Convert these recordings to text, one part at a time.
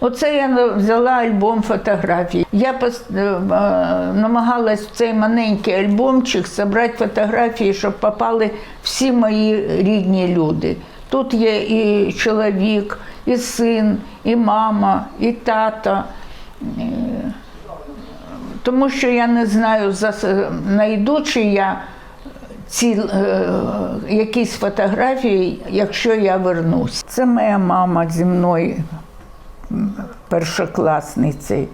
Оце я взяла альбом фотографій. Я е, е, намагалась в цей маленький альбомчик зібрати фотографії, щоб попали всі мої рідні люди. Тут є і чоловік, і син, і мама, і тата. Е, Тому що я не знаю, знайду чи я ці е, якісь фотографії, якщо я вернусь. Це моя мама зі мною м, першокласницею.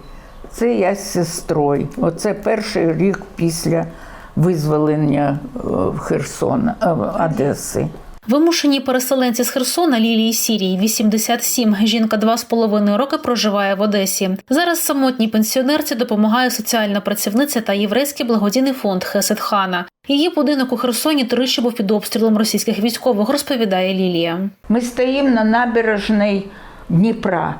Це я з сестрою. Оце перший рік після визволення е, Херсона, е, Одеси. Вимушені переселенці з Херсона Лілії Сірій, 87. Жінка два з половиною роки проживає в Одесі. Зараз самотній пенсіонерці допомагає соціальна працівниця та єврейський благодійний фонд Хесед Хана. Її будинок у Херсоні тричі був під обстрілом російських військових, розповідає Лілія. Ми стоїмо на набережній Дніпра.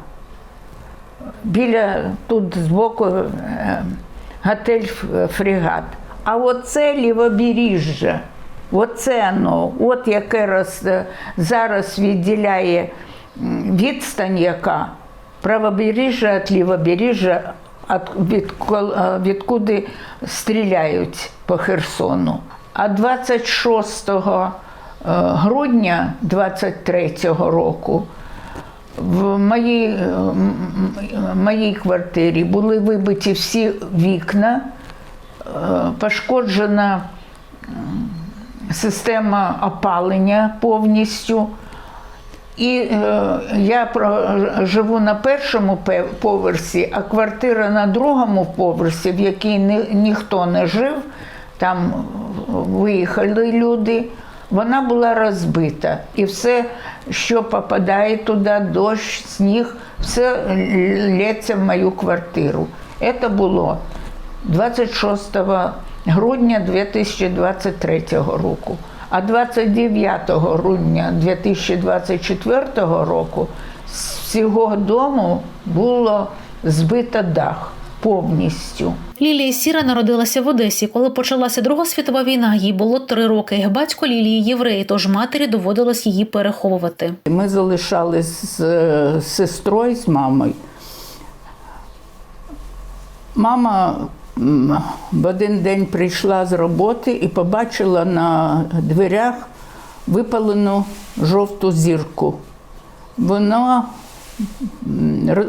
Біля тут збоку е, готель «Ф- Фрегат. А оце лівобережжя. Оце воно, от яке роз, зараз відділяє відстань, яка правобережжя від лівобережжя, від, е, відкуди стріляють по Херсону. А 26 е, грудня 23-го року в моїй, е, моїй квартирі були вибиті всі вікна, е, пошкоджена система опалення повністю. І е, я живу на першому поверсі, а квартира на другому поверсі, в якій ні, ніхто не жив, там виїхали люди, вона була розбита. І все, що попадає туди, дощ, сніг, все лється в мою квартиру. Це було 26 грудня 2023 року. А 29 грудня 2024 року з всього дому було збито дах повністю. Лілія Сіра народилася в Одесі. Коли почалася Друга світова війна, їй було три роки. Батько Лілії єврей, тож матері доводилось її переховувати. Ми залишались з е, сестрою, з мамою. Мама в один день прийшла з роботи і побачила на дверях випалену жовту зірку. Вона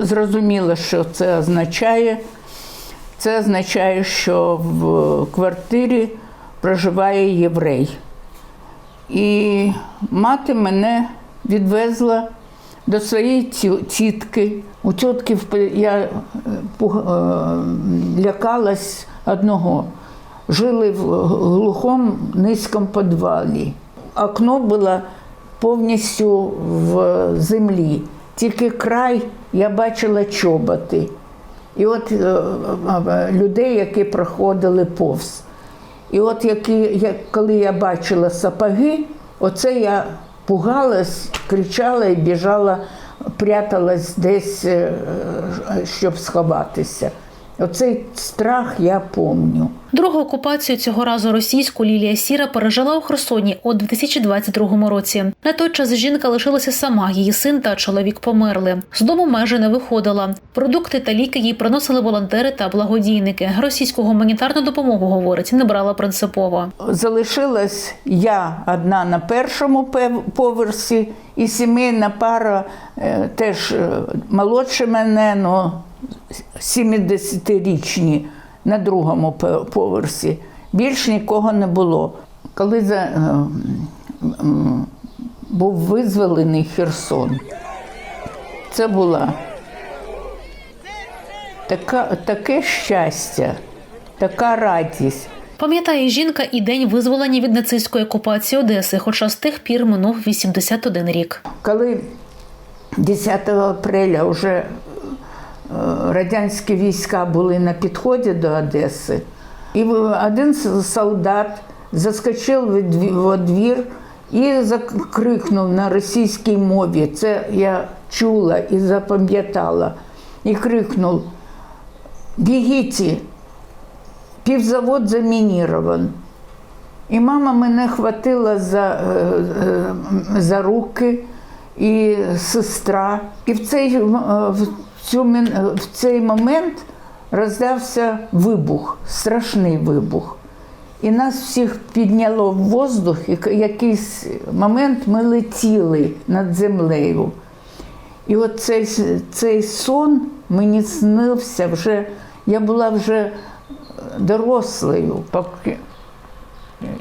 зрозуміла, що це означає. Це означає, що в квартирі проживає єврей. І мати мене відвезла до своєї тітки. У тітки я е, е, лякалась одного. Жили в глухому низькому підвалі. Окно було повністю в землі. Тільки край я бачила чоботи. І от е, е, людей, які проходили повз. І от які, як, коли я бачила сапоги, оце я пугалась, кричала і біжала, пряталась десь, е, е, щоб сховатися. Оцей страх я пам'ятаю. Другу окупацію цього разу російську Лілія Сіра пережила у Херсоні у 2022 році. На той час жінка лишилася сама. Її син та чоловік померли. З дому майже не виходила. Продукти та ліки їй приносили волонтери та благодійники. Російську гуманітарну допомогу говорить, не брала принципово. Залишилась я одна на першому поверсі, і сімейна пара е, теж е, молодше мене, ну 70-річні на другому поверсі. Більш нікого не було. Коли за, е, м, був визволений Херсон, це була така, таке щастя, така радість. Пам'ятає жінка і день визволення від нацистської окупації Одеси, хоча з тих пір минув 81 рік. Коли 10 апреля вже е, радянські війська були на підході до Одеси, і один солдат заскочив в двір і закрикнув на російській мові. Це я чула і запам'ятала. І крикнув: Бігіть, півзавод замінірован. І мама мене хватила за, е, е, за руки і сестра. І в цей, е, в цю, е, в цей момент роздався вибух, страшний вибух. І нас всіх підняло в воздух, і якийсь момент ми летіли над землею. І от цей, цей сон мені снився вже, я була вже дорослою, поки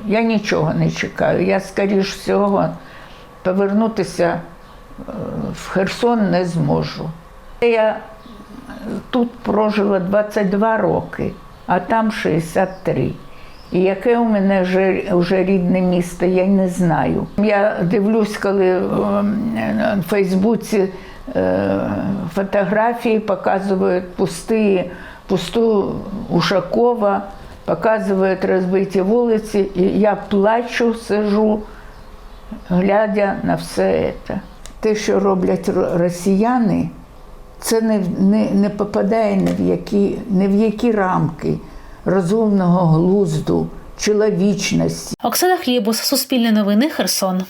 я нічого не чекаю. Я, скоріш всього, повернутися е, в Херсон не зможу. Я тут прожила 22 роки, а там 63. І яке у мене вже, вже рідне місто, я не знаю. Я дивлюсь, коли е, на Фейсбуці е, фотографії показують пусті, пусту Ушакова, показують розбиті вулиці, і я плачу, сижу, глядя на все це. Те, що роблять росіяни, це не, не, не попадає ні в які, ні в які рамки розумного глузду, чоловічності. Оксана Хлібус, Суспільне новини, Херсон.